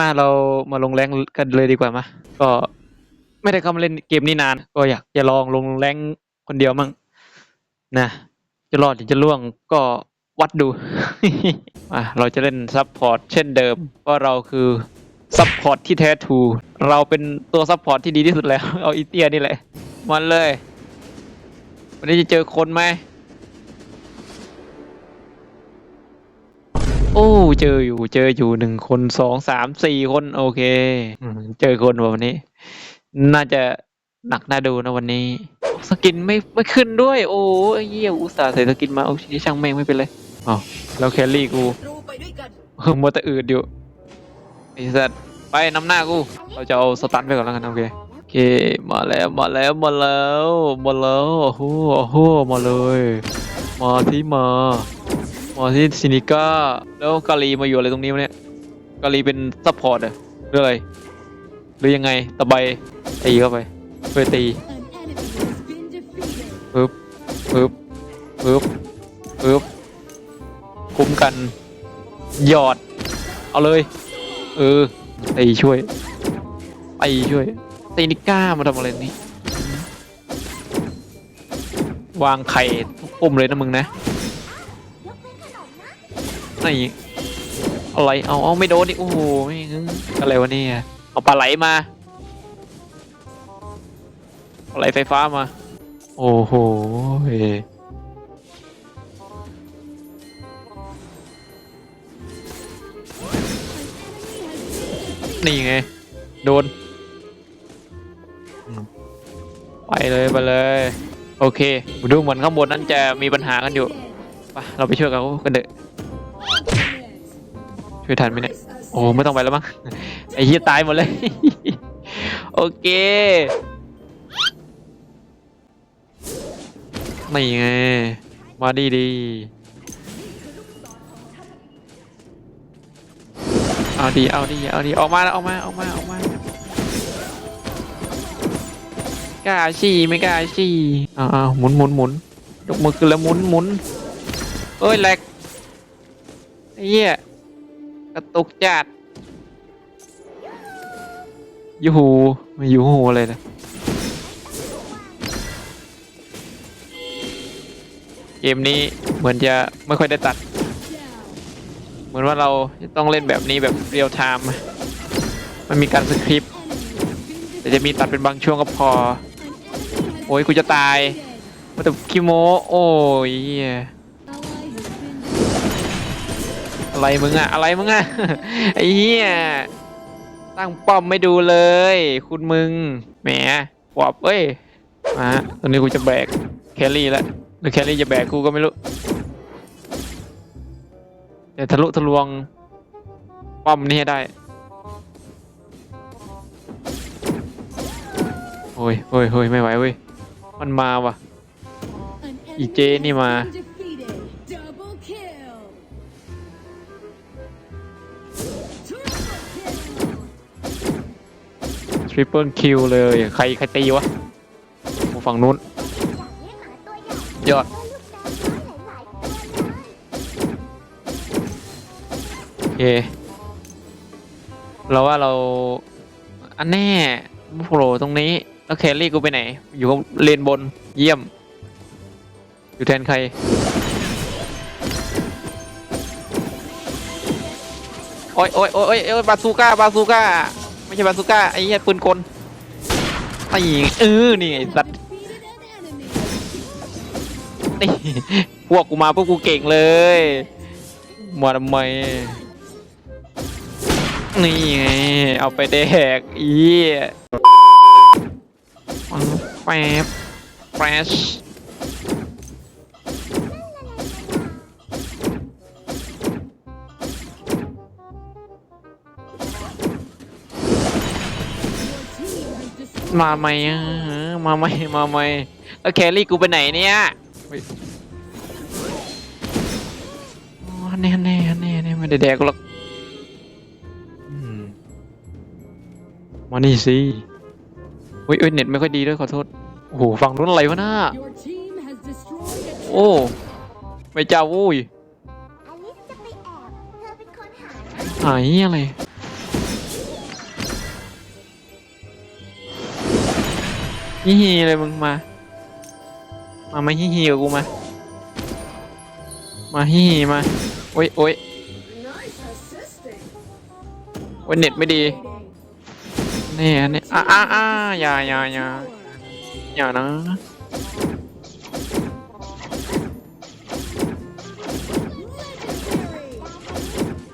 มาเรามาลงแรงกันเลยดีกว่ามาก็ไม่ได้เข้ามาเล่นเกมนี้นาน ก็อยากจะลองลงแรงคนเดียวมั่งนะจะรอดหรือจะล่วงก็วัดดูอะเราจะเล่นซับพอร์ตเช่นเดิมเพราะเราคือซับพอร์ตที่แท้ทูเราเป็นตัวซับพอร์ตที่ดีที่สุดแล้ว เอาอีเตียนี่แหละ มันเลย วันนี้จะเจอคนไหม โอ้ เจออยู่ เจออยู่หนึ่งคนสองสามสี่คน โอเคอืมเจอคนว่ะวันนี้ น่าจะหนักน่าดูนะวันนี้ สกินไม่ไม่ขึ้นด้วย โอ้ยเยี่ยอุตส่าห์ใส่สกินมาโอ้ยช่างแม่งไม่เป็นไรอ๋อแล้วแครี่กูรูไปด้วยกันเออมัวแต่อืดอยู่ไอ้สัตว์ไปนำหน้ากู เราจะเอาสตันไปก่อนแล้วกันโอเคโอเคมาแล้วมาแล้วมาแล้วมาแล้วโอ้โหโอ้โหมาเลย มาที่มา มาที่ซินิก้าแล้วกาลีมาอยู่อะไรตรงนี้วะเนี่ยกาลีเป็นซัพพอร์ตเหรอหรืออะไรหรือยังไงตะไบตีเข้าไปเพื่อตีปึ๊บปึ๊บปึ๊บปึ๊บคุ้มกัน หยอด เอาเลย เออตีช่วยตีช่วยตีนิก้ามาทำอะไรนี่ วางไข่ทุกปุ่มเลยนะมึงนะ นี่อะไรเอาเอาไม่โดนดิโอ้โหอะไรวะเนี่ยเอาปลาไหลมาปลาไหลไฟฟ้ามา โอ้โหนี่ไง โดน ไปเลยไปเลย โอเค ดูเหมือนข้างบนนั้นจะมีปัญหากันอยู่ ไป เราไปช่วยเขากันเถอะ ช่วยทันไหมเนี่ยโอ้ไม่ต้องไปแล้วมั้งไอ้เหี้ยตายหมดเลย โอเคนี่ไงมาดีดีเอาดีเอาดีเอาดีออกมาแล้วออกมาออกมาออกมากล้าชี้ไม่กล้าชี้อ้าวอ้าวหมุนหมุนหมุนยกมือขึ้นแล้วหมุนหมุนเอ้ยแหลกไอ้เหี้ย กระตุกจัดยูหูไมายูหูเลยนะเกมนี้เหมือนจะไม่ค่อยได้ตัด เหมือนว่าเราจะต้องเล่นแบบนี้แบบเรียลไทม์มันมีการสคริปต์แต่จะมีตัดเป็นบางช่วงก็พอ โอ้ยกูจะตายมาแต่คิโมโอ้ย อะไรมึงอะอะไรมึงอะไอ้เหี้ยตั้งป้อมไม่ดูเลย คุณมึงแหมปอบเอ้ยมาตอนนี้กูจะแบกแคลรี่แล้วหรือแคลรี่จะแบกกูก็ไม่รู้เดี๋ยวทะลุทะลวงป้อมนี่ให้ได้โอ้ยโอ้ยโอ้ยไม่ไหวเว้ยมันมาว่ะอีเจนี่มา ริปเปิลคิวเลย ใครใครตีวะโอ้ฝั่งนู้น ยอดโอเคเราว่าเรา อันแน่โผล่ตรงนี้ แล้วแครี่กูไปไหน อยู่เลนบนเยี่ยม อยู่แทนใครโอ้ยโอ้ยโอ้ยโอ้ยบาซูก้าบาซูก้า ใช่บาซูก้าไอ้เหี้ยปืนกลไอ้เออนี่ไอ้สัตว์นี่พวกกูมาพวกกูเก่งเลยมาทำไมนี่ไงเอาไปแดกอีแป๊บแฟช มาไหมอะมาไหมมาไหมแล้วแครี่กูไปไหนเนี่ยเฮ้ยอ๋อแน่แน่แน่แน่ไม่ได้แดกกูหรอกอืมมานี่สิเฮ้ยเอ้ยเน็ตไม่ค่อยดีด้วยขอโทษ โอ้โหฝั่งนู้นอะไรวะน่า Your team has destroyed a โอ้ไม่เจ้าอุ้ยอลิสจะไปแอบเธอเป็นคนหาหายอะไร ฮิฮิเลยมึงมา มามาฮิฮิกับกูมา มาฮิฮิมา โอ้ยโอ้ยโอ้ยเน็ตไม่ดีนี่อันนี้อ่าอ่าอ่าอย่าอย่าอย่าอย่านะ Legendary.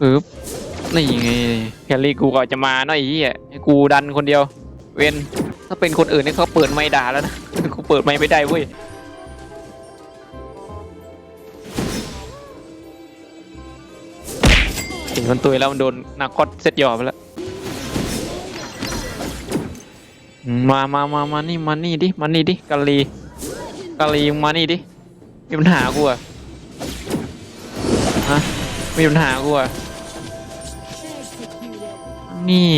ปึ๊บนี่ไงแคลรี่กูก็จะมาเนาะไอ้เหี้ยให้กูดันคนเดียว เว้น ถ้าเป็นคนอื่นนี่เขาเปิดไม่ด่าแล้วนะกูเปิดไม่ไม่ได้เว้ยเห็นมันตุยแล้วมันโดนนาคอตเซตหยอบไปแล้ว มามามามานี่มานี่ดิ มานี่ดิกาลีกาลีมานี่ดิ มีปัญหากูอะฮะ มีปัญหากูอะนี่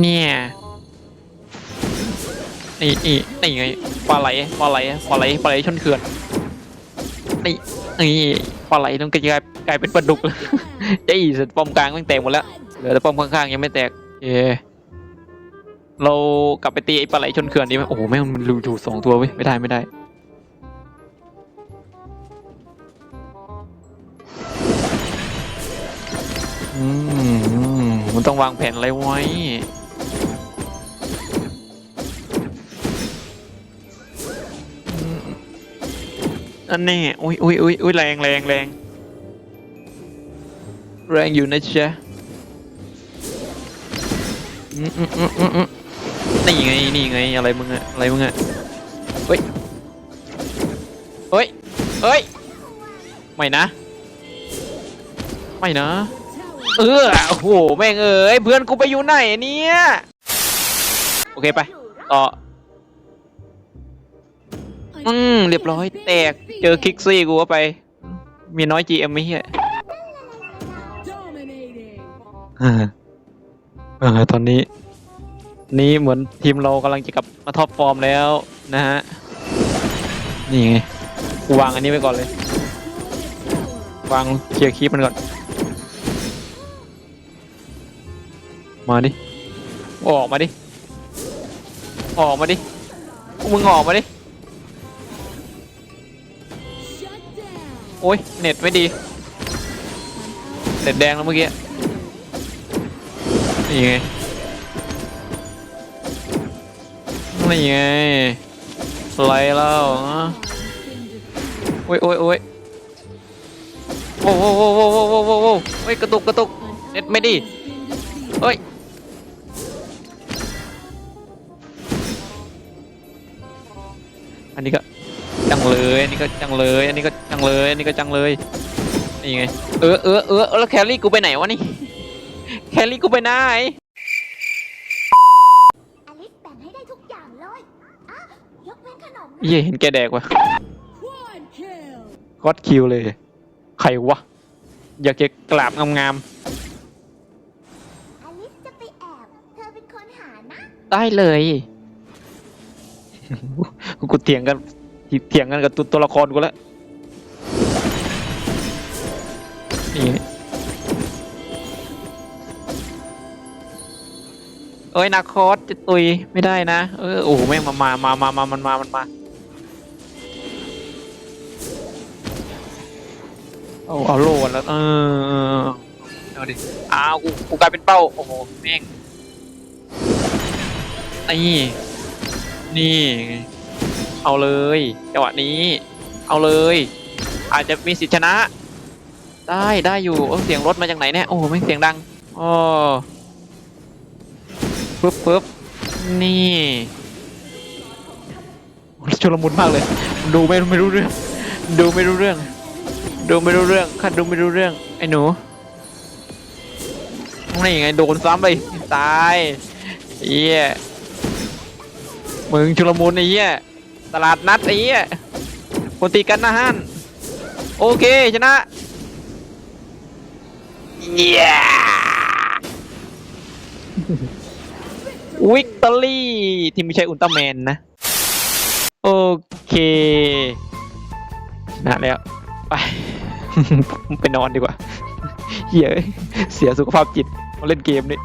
เนี่ย นี่นี่นี่ไงปลาไหลปลาไหลปลาไหลปลาไหลชนเขื่อนนี่นี่ปลาไหลต้องกลายกลายเป็นปลาดุกแล้วเอ้เสร็จป้อมกลางม่งแตกหมดแล้วเหลือแต่ป้อมข้างๆยังไม่แตกเอเรากลับไปตีไอ้ปลาไหลชนเขื่อนดีไหมโอ้โหแม่งมันรูถูสองตัวเว้ยไม่ได้ไม่ได้อืมอืมมันต้องวางแผนอะไรไว้ อันแนี้อุ้ยอุ้ยอุ้ยอุ้ยแรงแรงแรงแรงอยู่นะจ๊ะนี่ไงนี่ไงอะไรมึงอะอะไรมึงอะเฮ้ยเฮ้ยเฮ้ยไม่นะ ไม่นะ เออโอ้โหแม่งเอ้ยเพื่อนกูไปอยู่ไหนเนี่ย โอเคไปต่อ อืมเรียบร้อยแตกเจอคิกซี่กูก็ไป มีน้อย GM ไม่เหี้ยอ่าอ่าตอนนี้ นี้เหมือนทีมเรากำลังจะกลับมาท็อปฟอร์มแล้วนะฮะ นี่ไงกูวางอันนี้ไว้ก่อนเลย วางเคลียร์คีปมันก่อน มาดิ ออกมาดิ ออกมาดิ มึงออกมาดิ โอ้ยเน็ตไม่ดี เน็ตแดงแล้วเมื่อกี้ นี่ไง นี่ไงไรแล้วโอ้ยโอ้ยโอ้ยโอ้โหโอ้โหโอ้โหโอ้โหโอ้ยกระตุกกระตุก เน็ตไม่ดีเฮ้ยอันนี้ก็ จังเลย อันนี้ก็จังเลย อันนี้ก็จังเลย อันนี้ก็จังเลย นี่ไง เออเออเออแล้วแคลรี่กูไปไหนวะนี่ แคลรี่กูไปไหน อลิสแบ่งให้ได้ทุกอย่างเลยอะยกเว้นขนมนะเย่เห็นแกแดกว่ะ Quad kill. ก็อดคิวเลย ใครวะ อยากจะกราบงามอลิสจะไปแอบ เธอเป็นคนหานะ ๆ ได้เลย กูเถียงกัน เถียงกันกับตัวละครกูแล้วนี่เอ้ยนาคอสจะตุยไม่ได้นะ เออโอ้โหแม่งมามามามามามันมามันมาเอาเอาโลดแล้วเออเออเอาดิอ้าวกูกูกลายเป็นเป้าโอ้โหแม่งนี่นี่ เอาเลยจังหวะนี้ เอาเลย อาจจะมีสิทธิชนะ ได้ได้อยู่เอ้าเสียงรถมาจากไหนเนี่ยโอ้ไม่งเสียงดังโอ๋อปึ๊บปึ๊บนี่ชุลมุนมากเลย ดูไม่ไม่รู้เรื่อง ดูไม่รู้เรื่อง ดูไม่รู้เรื่องข้าดูไม่รู้เรื่อง ไอ้หนูนี่ไงโดนซ้ำไปตายเอี้ยมึงชุลมุนไอ้เหี้ย ตลาดนัดไอ้เหี้ยคนตีกันนะฮั่นโอเคชนะเย้วิกตอรี่ที่ไม่ใช่อุลตร้าแมนนะ โอเคชนะแล้ว ไป ไปนอนดีกว่าเหี้ยอะเสียสุขภาพจิตมาเล่นเกมนี่